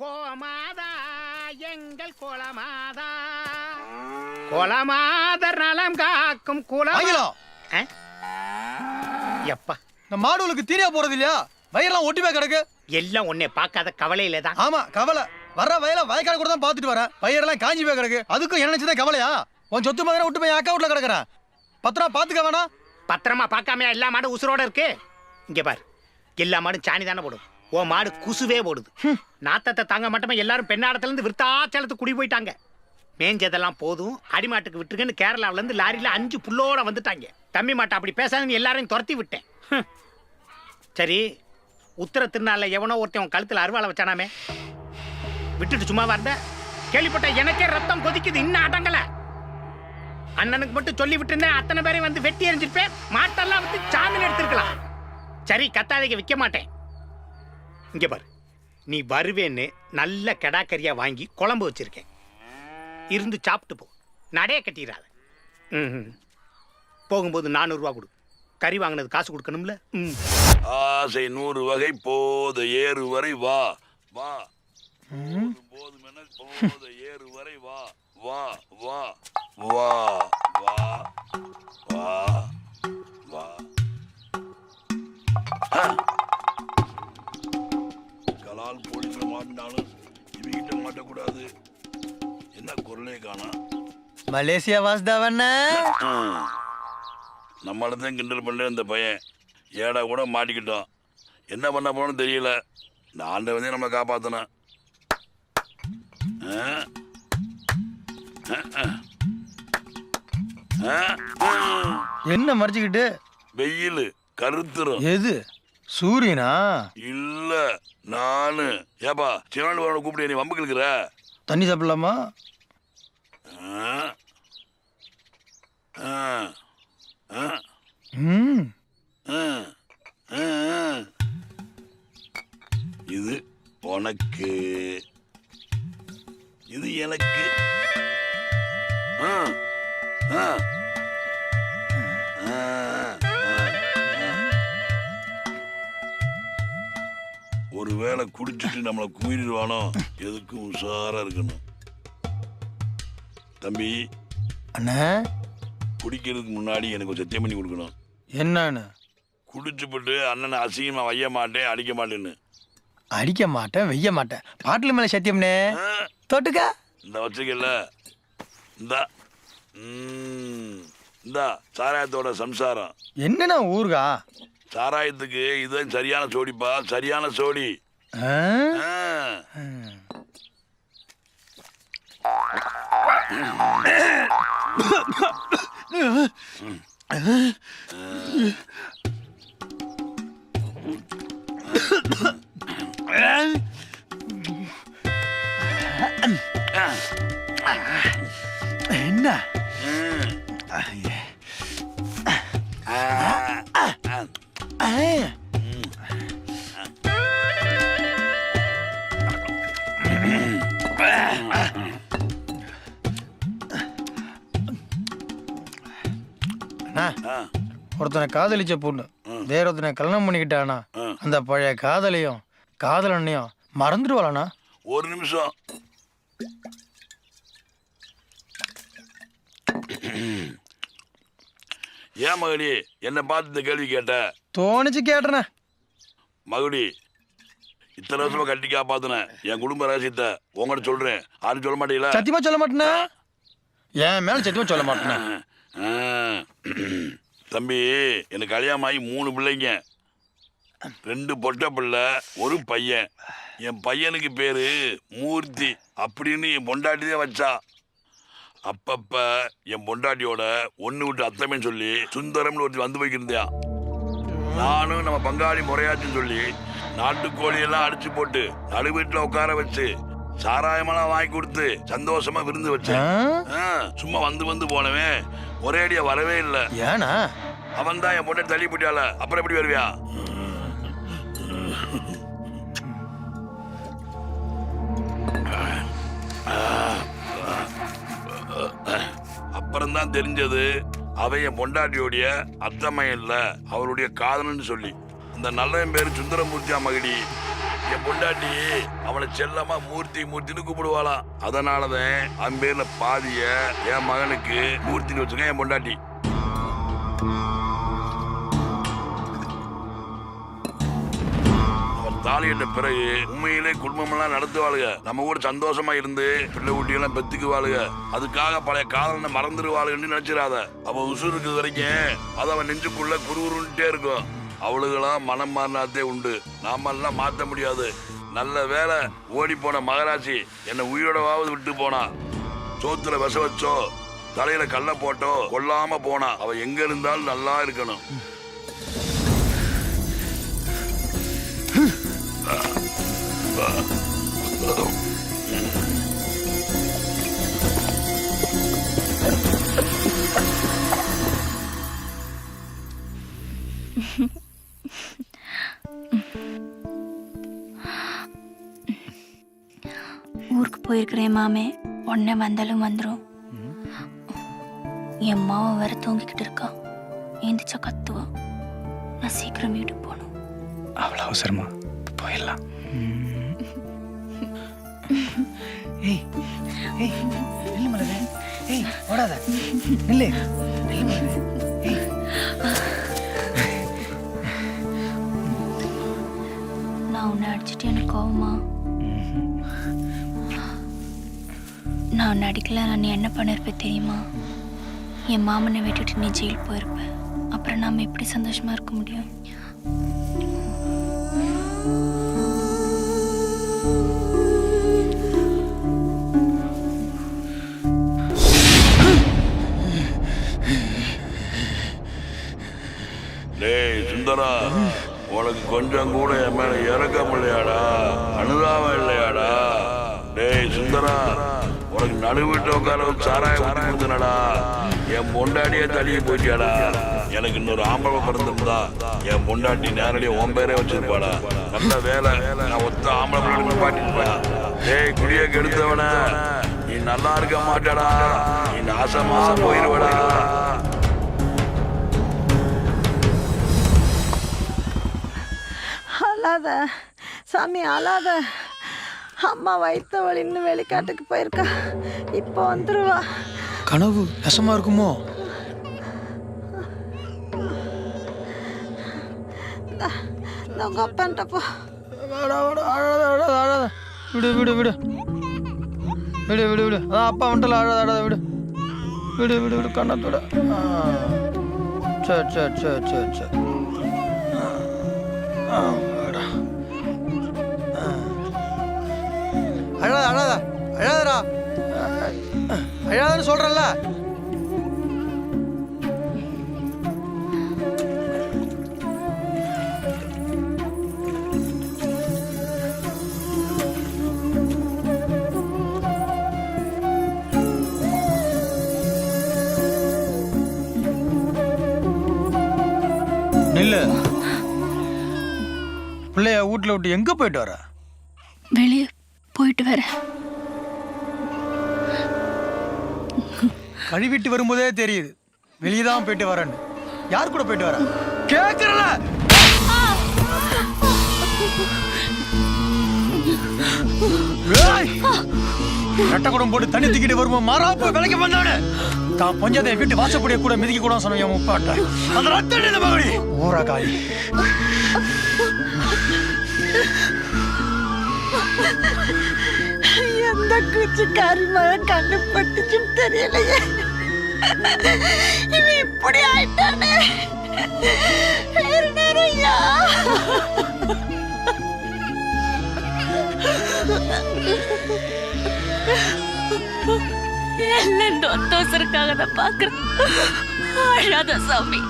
கோமாதா எங்கள் கோலமாதா. கோலமாதர் நலம் காக்கும் குலம் எப்பா. இந்த மாடுகளுக்கு தீரியா போறது இல்லையா? வயிறெல்லாம் ஒட்டி போய் கிடக்கு. எல்லாம் உன்னை பார்க்காத கவலையில தான். ஆமா கவலை. வர்ற வயல வயக்காடு கூட தான் பாத்துட்டு வரேன். வயிறெல்லாம் காஞ்சி போய் கிடக்கு. அதுக்கும் என்ன நினைச்சதே? கவலையா? உன் சொத்து மகனை விட்டு போய் அக்கௌண்ட்ல கிடக்குறேன். பத்திரம் பாத்துக்க வேணாம். பத்திரமா பார்க்காம எல்லா மாடும் உசுரோட இருக்கு? இங்க பாரு. எல்லா மாடும் சாணி தானே போடும். ஓ மாடு குசுவே போடுது நாத்தத்தை தாங்க மாட்டோமா எல்லாரும் பெண்ணாடத்துல இருந்து விருத்தாச்சலத்துக்கு குடி போயிட்டாங்க. மேஞ்சதெல்லாம் போதும் அடிமாட்டுக்கு விட்டுருங்கன்னு கேரளாவுல இருந்து லாரியில அஞ்சு புல்லோட வந்துட்டாங்க. தம்பி மாட்டை அப்படி பேசாதுன்னு எல்லாரையும் துரத்தி விட்டேன். சரி உத்தர திருநாள்ல எவனோ ஒருத்தன் உன் கழுத்துல அருவாளை வச்சானாமே. விட்டுட்டு சும்மா வந்த கேள்விப்பட்ட எனக்கே ரத்தம் கொதிக்குது இன்னும் அடங்கல. அண்ணனுக்கு மட்டும் சொல்லி விட்டுருந்தேன் அத்தனை பேரையும் வந்து வெட்டி எறிஞ்சிருப்பேன். மாட்டெல்லாம் வந்து சாமின்னு எடுத்திருக்கலாம். சரி கத்தாதைக்கு விற்க மாட்டேன். இங்க பாரு. நீ வருவேன்னு நல்ல கெடாக்கறியா வாங்கி குழம்பு வச்சிருக்கேன். இருந்து சாப்பிட்டு போ. நடைய கட்டிடாத ம் போகும்போது நானூறுரூவா கொடு. கறி வாங்கினது காசு கொடுக்கணும்ல? ம். ஆசை நூறு வகை போத ஏறு வரை வா. வா. போதும் போதும் என போத ஏறு வரை வா. வா வா வா வா வா வா. ஆ. கலால் போலீஸ்ல மாட்டினாலும் இவங்கிட்ட மாட்டக்கூடாது. என்ன குரலே காணா. மலேசியா வாசுதாவண்ண? நம்மளை தான் கிண்டல் பண்ண இந்த பையன். ஏடா கூட மாட்டிக்கிட்டோம் என்ன பண்ண போறோம்னு தெரியல. இந்த ஆண்டவனே நம்ம ஆ. என்ன மறைச்சுக்கிட்டு? வெயில் கருத்துரும். எது? சூரியனா? இல்ல. நானு ஏப்பா சிவன் வரவனை கூப்பிட்டு நீ வம்புக்கு இருக்கிற தண்ணி சாப்பிடலாமா ஆ? ஆ. ஆ. ம் ஆ, ஆ, ஆ. இது உனக்கு ஒருவேளை குடிச்சிட்டு நம்மளை குமிரிடுவானோ எதுக்கும் உஷாரா இருக்கணும். தம்பி அண்ணா. குடிக்கிறதுக்கு முன்னாடி எனக்கு சத்தியம் பண்ணி கொடுக்கணும். என்னன்னு? குடிச்சுப்புட்டு அண்ணனை அசிங்கமா வைய மாட்டேன் அடிக்க மாட்டேன்னு. அடிக்க மாட்டேன் வெய்ய மாட்டேன். பாட்டில் மேல சத்தியம்னே தொட்டுக்க. இந்த வச்சுக்கல. இந்தா. ம், இந்தா சாராயத்தோட சம்சாரம். என்னண்ணா ஊருகா சாராயத்துக்கு இதுதான் சரியான சோடிப்பா. சரியான சோடி. ஆ? ஆ, என்ன ம். ஆ, ஆ. ஒருத்தனை காதலிச்ச பொண்ணு வேற ஒருத்தனை கல்யாணம் பண்ணிக்கிட்டானா. அந்த பழைய காதலையும் காதலனையும் மறந்துடுவாளாண்ணா? ஒரு நிமிஷம். ஏன் மகடி என்னை பார்த்து இந்த கேள்வி கேட்ட? தோணிச்சு கேட்டனே மகுடி இத்தனை வருஷமா கட்டி காப்பாத்தினேன் என் குடும்ப ரகசியத்தை உங்கள்கிட்ட சொல்றேன். யாரும் சொல்ல மாட்டீங்களா? சத்தியமா சொல்ல மாட்டேனே என் மேல சத்தியமா சொல்ல மாட்டேனே. தம்பி எனக்கு கல்யாணம் ஆகி மூணு பிள்ளைங்க. ரெண்டு பொட்டை பிள்ளை ஒரு பையன். என் பையனுக்கு பேரு மூர்த்தி அப்படின்னு என் பொண்டாட்டி தான் வச்சா. அப்பப்ப என் பொண்டாட்டியோட ஒன்று விட்டு அத்தமே சொல்லி சுந்தரம்னு ஒருத்தி வந்து போய்க்கிருந்தியா நானும் நம்ம பங்காளி முறையாச்சுன்னு சொல்லி நாட்டுக்கோழியெல்லாம் அடிச்சு போட்டு நடு வீட்டில் உட்கார வச்சு சாராயமெல்லாம் வாங்கி கொடுத்து சந்தோஷமா விருந்து வச்சேன். சும்மா வந்து வந்து போனவன். ஒரே அடியா வரவே இல்லை. ஏனா? அவன் தான் என் பொண்ணை தள்ளி போட்டால அப்புறம் எப்படி வருவியா? அப்புறம் தான் தெரிஞ்சது அவன் என் பொண்டாட்டியோடைய அத்தமையன் இல்ல அவருடைய காதலன்னு சொல்லி. அந்த நல்லவன் பேரு சுந்தரமூர்த்தியா மகடி என் பொண்டாட்டி அவனை செல்லமா மூர்த்தி மூர்த்தின்னு கூப்பிடுவாளாம் அதனாலதான் அவன் பேர்ல பாதிய என் மகனுக்கு மூர்த்தின்னு வச்சுக்க என் பொண்டாட்டி. அவன் தாலியிட்ட பிறகு உண்மையிலே குடும்பமெல்லாம் நடத்துவாளுக நம்ம கூட சந்தோஷமா இருந்து பிள்ளை குட்டியெல்லாம் பெத்துக்குவாளுக அதுக்காக பழைய காதலனை மறந்துடுவாளுன்னு நினைச்சிடாத. அவ உசுறு இருக்கிற வரைக்கும் அது அவன் நெஞ்சுக்குள்ள குறுகுறுன்ட்டே இருக்கும். அவளுகளாம் மனம் மாறினாத்தே உண்டு. நாமெல்லாம் மாத்த முடியாது. நல்ல வேலை ஓடி போன மகராசி என்னை உயிரோடவாவது விட்டு போனா. சோத்துல விச வச்சோ தலையில கல்ல போட்டோ கொல்லாம போனா. அவ எங்க இருந்தாலும் நல்லா இருக்கணும். ஊருக்கு போயிருக்கிறேன் மாமே. உடனே வந்தாலும் வந்துடும் என் அம்மாவை வேற தூங்கிக்கிட்டு இருக்கா. ஏந்திச்சா கத்துவா. நான் சீக்கிரம் வீட்டுக்கு போகணும். அவ்வளோ அவசரமா? போயிடலாம். ஏய் ஏய் நில்லு மலரே. ஏய் ஓடாத. நில்லு. நில்லு மலரே. ஏய் எனக்கு கோவமா? நான் நடிக்கல நான் நீ என்ன பண்ணிருப்பேன் தெரியுமா? என் மாமனை விட்டுட்டு நீ ஜெயில் போயிருப்ப. அப்புறம் நாம் எப்படி சந்தோஷமா இருக்க முடியும்? டேய் சுந்தரா. உனக்கு கொஞ்சம் கூட என் மேல இறக்கம் இல்லையாடா? அனுதாபம் இல்லையாடா? டேய் சுந்தரா உனக்கு நடுவிட்டு உட்கார சாராய ஊத்தி கொடுத்தனடா. என் பொண்டாட்டியே தள்ளி போயிட்டியாடா. எனக்கு இன்னொரு ஆம்பளை பிறந்திருந்தா என் பொண்டாட்டி நேரடியாக உன் பேரே வச்சிருப்பாடா. நல்ல வேலை. நான் ஒத்த ஆம்பளை பிள்ளை பாட்டிருப்பேன் டேய் குடிய கெடுத்தவன. நீ நல்லா இருக்க மாட்டடா. நீ நாசமா போயிருவடா. அழாத சாமி அழாத. அம்மா வயிற்று வலின்னு வெளிக்காட்டுக்கு போயிருக்கா. இப்போ வந்துருவா. கனவு விஷமா இருக்குமோ? உங்க அப்பான்ட்ட போ. வாடா வாடா விடு விடு விடு. விடு அதான் அப்பா வந்துட்டல அழாத அழாத விடு. விடு விடு விடு. கண்ணத்தோட. சரி சரி சரி சரி சரி. ஆ. சொல்றல நில்லு. பிள்ளைய வீட்டில் விட்டு எங்க போயிட்டு வர? வெளியே போயிட்டு வரேன். கழுவிட்டு வரும்போதே தெரியுது. வெளியே தான் போயிட்டு வரேன்னு. யார் கூட போயிட்டு வர? கேக்குறல. ரெட்டக்குடம் போட்டு தண்ணி தூக்கிட்டு வரும்போது மாறாப்பு விலைக்கு வந்தானு தான் பஞ்சாயத்தை வீட்டு வாசப்படிய கூட மிதிக்க கூட சொன்ன முப்பாட்ட. அந்த ரத்தம் இந்த மகடி ஊரா காலி எந்த குச்சிக்காரி மகன் கண்ணு பட்டுச்சுன்னு தெரியலையே. இவன் இப்படி ஆயிட்டானே. வேற நேரையா எல்லாம் இந்த ஒத்தவசருக்காக தான் பாக்குறேன் அழாத சாமி.